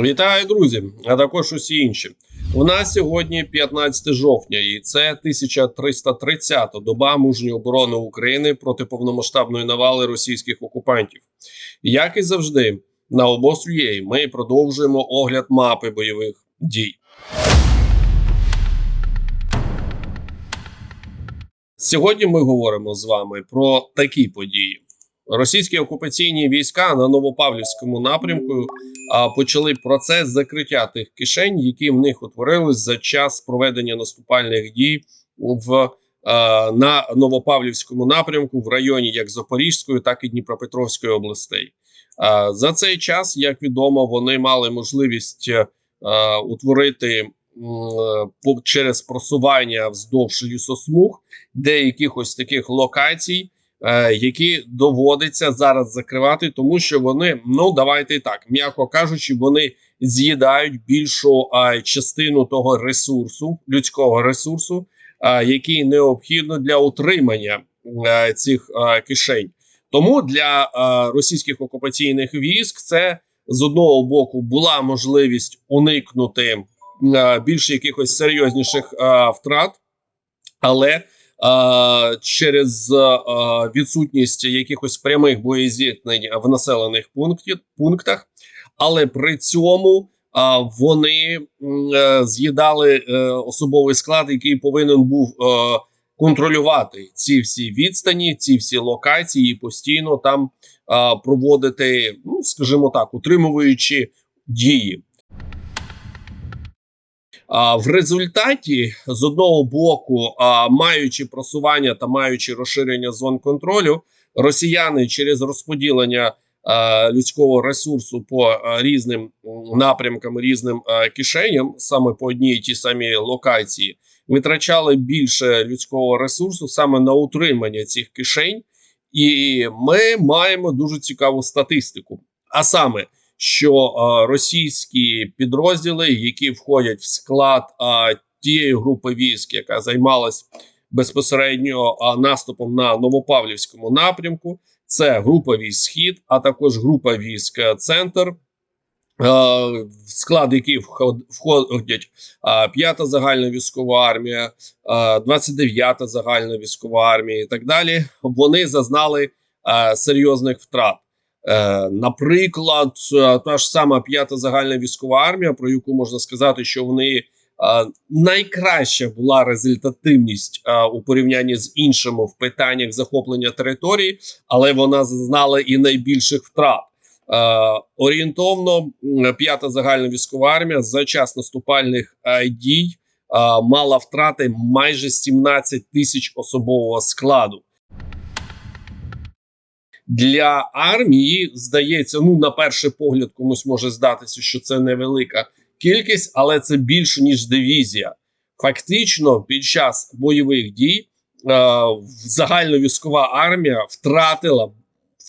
Вітаю, друзі, а також усі інші. У нас сьогодні 15 жовтня, і це 1330-та доба мужньої оборони України проти повномасштабної навали російських окупантів. Як і завжди, на обострює ми продовжуємо огляд мапи бойових дій. Сьогодні ми говоримо з вами про такі події. Російські окупаційні війська на Новопавлівському напрямку почали процес закриття тих кишень, які в них утворились за час проведення наступальних дій в на Новопавлівському напрямку в районі як Запорізької, так і Дніпропетровської областей. За цей час, як відомо, вони мали можливість утворити через просування вздовж лісосмуг деяких ось таких локацій е, які доводиться зараз закривати, тому що вони, ну давайте так, м'яко кажучи, вони з'їдають більшу е, частину того ресурсу, людського ресурсу, е, який необхідно для утримання е, цих е, кишень. Тому для е, російських окупаційних військ це з одного боку була можливість уникнути е, більш якихось серйозніших е, втрат, але через а, відсутність якихось прямих боєзіткнень в населених пунктах, але при цьому а, вони е, з'їдали е, особовий склад, який повинен був е, контролювати ці всі відстані, ці всі локації, і постійно там проводити, ну скажімо так, утримуючи дії. В результаті з одного боку, маючи просування та маючи розширення зон контролю, росіяни через розподілення людського ресурсу по різним напрямкам, різним кишеням, саме по одній і тій самій локації, витрачали більше людського ресурсу саме на утримання цих кишень, і ми маємо дуже цікаву статистику. А саме що е, російські підрозділи, які входять в склад е, тієї групи військ, яка займалась безпосередньо е, наступом на Новопавлівському напрямку, це група військ Схід, а також група військ Центр. В склад яких вход- входять е, 5-та загальна військова армія, е, 29-та загальна військова армія і так далі. Вони зазнали серйозних втрат. Е, наприклад, е, та ж сама п'ята загальна військова армія, про яку можна сказати, що в неї найкраща була результативність е, у порівнянні з іншими в питаннях захоплення території, але вона зазнала і найбільших втрат. Орієнтовно, п'ята загальна військова армія за час наступальних дій мала втрати майже 17 тисяч особового складу для армії здається, ну на перший погляд комусь може здатися, що це невелика кількість, але це більше ніж дивізія. Фактично, під час бойових дій е, загальновійськова армія втратила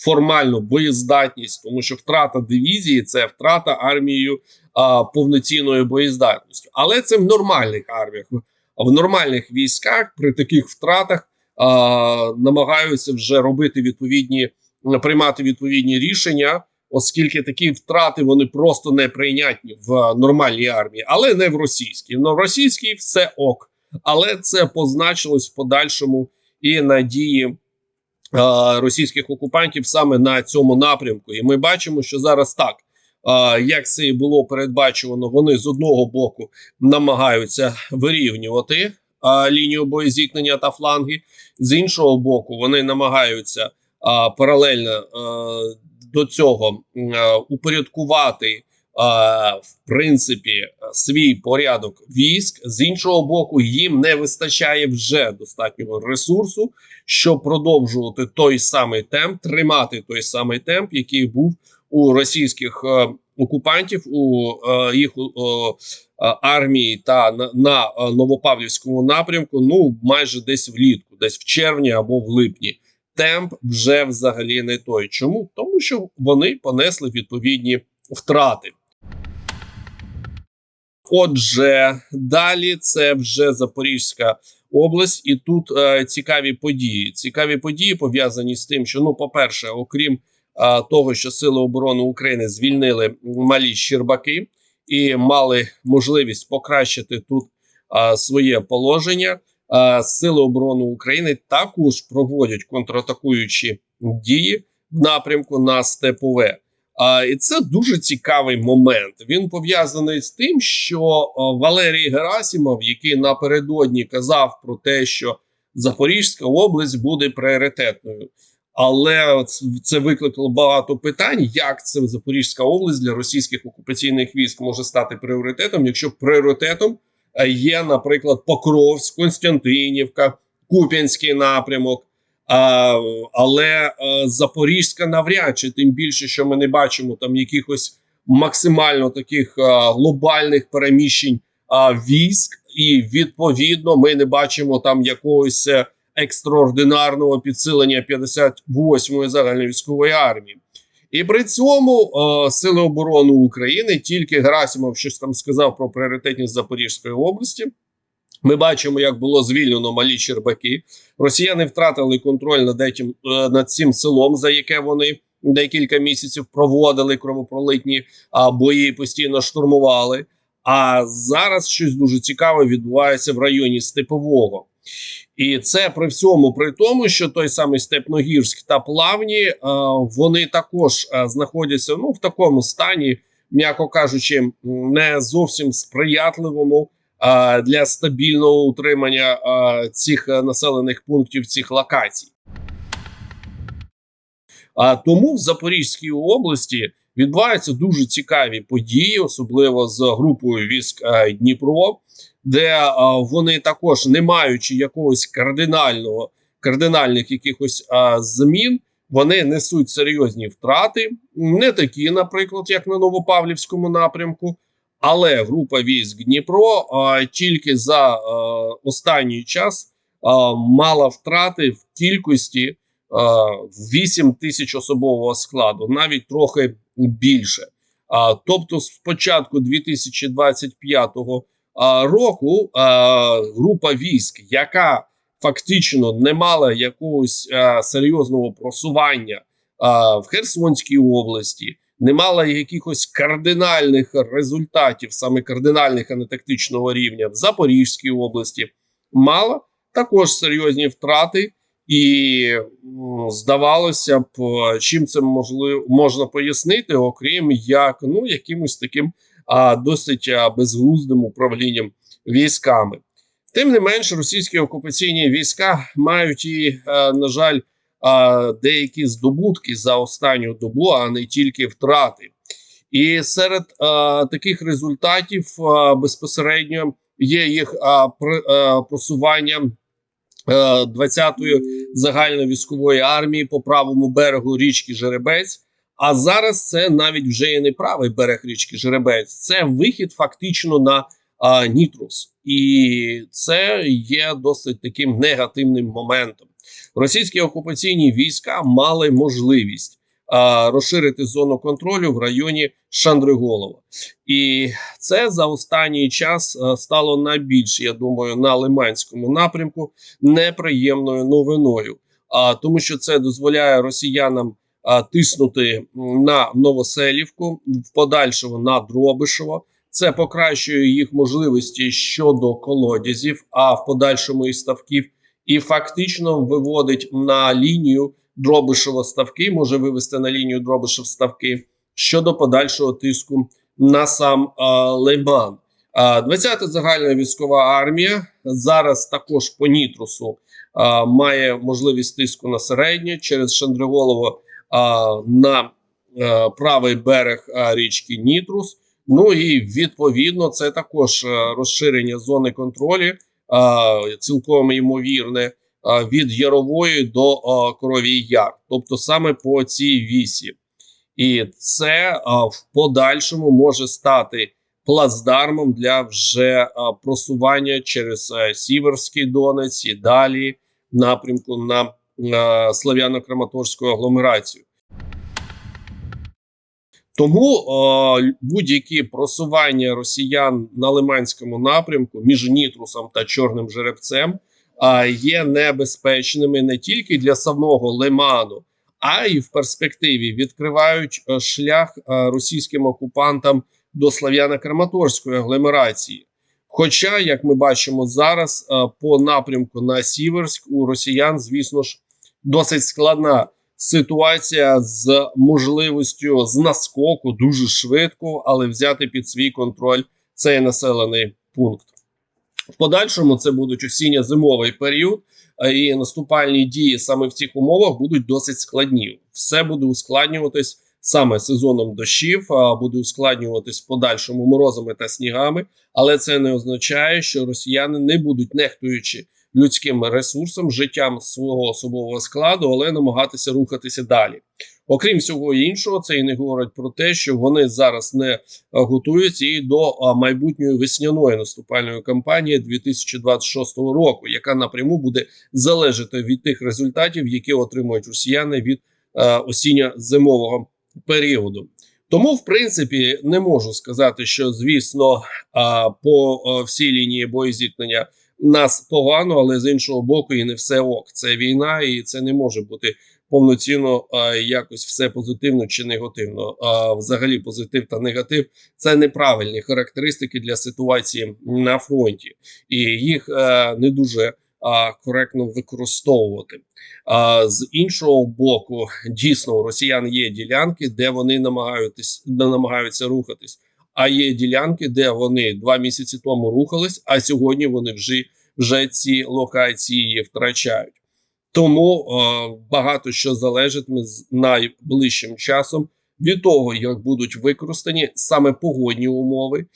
формальну боєздатність, тому що втрата дивізії це втрата армією е, повноцінної боєздатності. Але це в нормальних арміях. В нормальних військах при таких втратах е, намагаються вже робити відповідні приймати відповідні рішення, оскільки такі втрати вони просто неприйнятні в нормальній армії, але не в російській. Ну, в російській все ок, але це позначилось в подальшому і на дії е, російських окупантів саме на цьому напрямку. І ми бачимо, що зараз так. е, Як це і було передбачувано, вони з одного боку намагаються вирівнювати е, лінію боєзіткнення та фланги, з іншого боку, вони намагаються паралельно до цього упорядкувати в принципі свій порядок військ. З іншого боку, їм не вистачає вже достатнього ресурсу, щоб продовжувати той самий темп, тримати той самий темп, який був у російських е, окупантів у е, їх армії та на, на е, Новопавлівському напрямку. Ну майже десь влітку, десь в червні або в липні темп вже взагалі не той. Чому? Тому що вони понесли відповідні втрати. Отже, далі це вже Запорізька область, і тут е, цікаві події. Цікаві події пов'язані з тим, що ну, по-перше, окрім а, того, що Сили оборони України звільнили малі Щербаки і мали можливість покращити тут а, своє положення. А, Сили оборони України також проводять контратакуючі дії в напрямку на Степове. А, і це дуже цікавий момент. Він пов'язаний з тим, що Валерій Герасимов, який напередодні казав про те, що Запорізька область буде пріоритетною. Але це викликало багато питань, як це Запорізька область для російських окупаційних військ може стати пріоритетом, якщо пріоритетом е, є, наприклад, Покровськ, Константинівка, Куп'янський напрямок. Але а, Запорізька навряд чи тим більше, що ми не бачимо там якихось максимально таких а, глобальних переміщень військ, і відповідно ми не бачимо там якогось е, екстраординарного підсилення 58-ї загальновійськової армії. І при цьому е, Сили оборони України тільки Герасимов щось там сказав про пріоритетність Запорізької області. Ми бачимо, як було звільнено малі Щербаки. Росіяни втратили контроль над етім, е, над цим селом, за яке вони декілька місяців проводили кровопролитні а, бої, постійно штурмували. А зараз щось дуже цікаве відбувається в районі Степового. І це при всьому при тому, що той самий Степногірськ та Плавні е, вони також е, знаходяться ну в такому стані, м'яко кажучи, не зовсім сприятливому е, для стабільного утримання цих населених пунктів, цих локацій. А тому в Запорізькій області відбуваються дуже цікаві події, особливо з групою військ Дніпро, де е, вони також, не маючи якогось кардинального кардинальних якихось е, змін, вони несуть серйозні втрати, не такі, наприклад, як на Новопавлівському напрямку. Але група військ Дніпро а, тільки за а, останній час а, мала втрати в кількості а, 8 тисяч особового складу, навіть трохи більше. А, тобто, з початку 2025 а, року група військ, яка фактично не мала якогось а, серйозного просування в Херсонській області не мала якихось кардинальних результатів, саме кардинальних, а не тактичного рівня в Запорізькій області, мала також серйозні втрати, і здавалося б, чим це можливо можна пояснити, окрім як ну якимось таким а, досить безглуздим управлінням військами. Тим не менш, російські окупаційні війська мають і, на жаль, деякі здобутки за останню добу, а не тільки втрати. І серед таких результатів безпосередньо є їх просування. 20-ї загальновійськової армії по правому берегу річки Жеребець. А зараз це навіть вже і не правий берег річки Жеребець, це вихід фактично на а, Нітрус, і це є досить таким негативним моментом. Російські окупаційні війська мали можливість а, розширити зону контролю в районі Шандриголова, і це за останній час стало найбільш, я думаю, на Лиманському напрямку неприємною новиною. А тому, що це дозволяє росіянам тиснути на Новоселівку, в подальшому на Дробишево. Це покращує їх можливості щодо колодязів, а в подальшому і ставків і фактично виводить на лінію Дробишево ставки, може вивести на лінію Дробишев ставки щодо подальшого тиску на сам а, Лейман. 20-та загальна військова армія зараз також по Нітрусу а, має можливість тиску на середнє через Шандриголово на правий берег річки Нітрус. Ну і відповідно це також розширення зони контролю цілком ймовірне від Ярової до Коровій Яр, тобто саме по цій вісі, і це в подальшому може стати плацдармом для вже просування через Сіверський Донець і далі напрямку на Слав'яно-Краматорську агломерацію. Тому будь-які просування росіян на Лиманському напрямку між Нітрусом та Чорним жеребцем є небезпечними не тільки для самого Лиману, а й в перспективі відкривають шлях російським окупантам до Слав'яно-Краматорської агломерації. Хоча, як ми бачимо зараз, по напрямку на Сіверськ у росіян, звісно ж, досить складна ситуація з можливістю з наскоку дуже швидко, але взяти під свій контроль цей населений пункт. В подальшому це будуть осінньо-зимовий період, е, і наступальні дії саме в цих умовах будуть досить складні. Все буде ускладнюватись саме сезоном дощів, буде ускладнюватись в подальшому морозами та снігами. Але це не означає, що росіяни не будуть нехтуючи людським ресурсом, життям свого особового складу, але намагатися рухатися далі. Окрім всього іншого, це і не говорить про те, що вони зараз не е, готуються і до майбутньої весняної наступальної кампанії 2026 року, яка напряму буде залежати від тих результатів, які отримують росіяни від е, осінньо-зимового періоду. Тому, в принципі, не можу сказати, що звісно, по всій лінії боєзіткнення нас погано, але з іншого боку, і не все ок. Це війна, і це не може бути повноцінно а, якось все позитивно чи негативно. А взагалі, позитив та негатив це неправильні характеристики для ситуації на фронті, і їх е, не дуже а, коректно використовувати. А з іншого боку, дійсно у росіян є ділянки, де вони намагаються, намагаються рухатись. А є ділянки, де вони два місяці тому рухались, а сьогодні вони вже вже ці локації втрачають. Тому е, багато що залежатиме з найближчим часом від того, як будуть використані саме погодні умови е,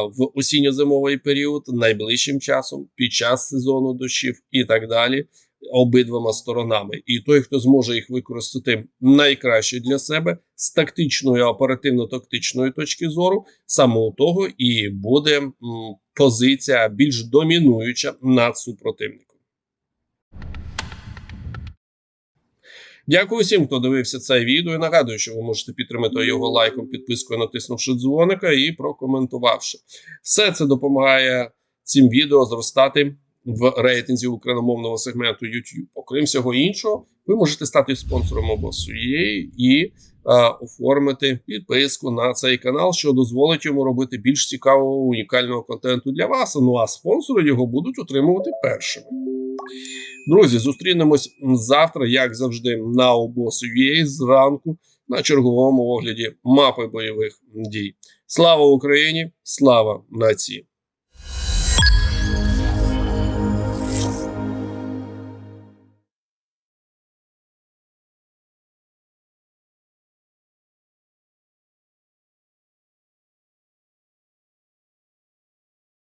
в осінньо-зимовий період, найближчим часом, під час сезону дощів і так далі, обидвома сторонами. І той, хто зможе їх використати найкраще для себе з тактичної оперативно-тактичної точки зору, саме того і буде позиція більш домінуюча над супротивником. Дякую всім, хто дивився це відео. І нагадую, що ви можете підтримати його лайком, підпискою, натиснувши дзвоника і прокоментувавши. Все це допомагає цим відео зростати в рейтинзі україномовного сегменту YouTube. Окрім всього іншого, ви можете стати спонсором обосу і е, оформити підписку на цей канал, що дозволить йому робити більш цікавого унікального контенту для вас. Ну а спонсори його будуть отримувати першими. Друзі, зустрінемось завтра, як завжди, на обосу.ua зранку на черговому огляді мапи бойових дій. Слава Україні! Слава нації!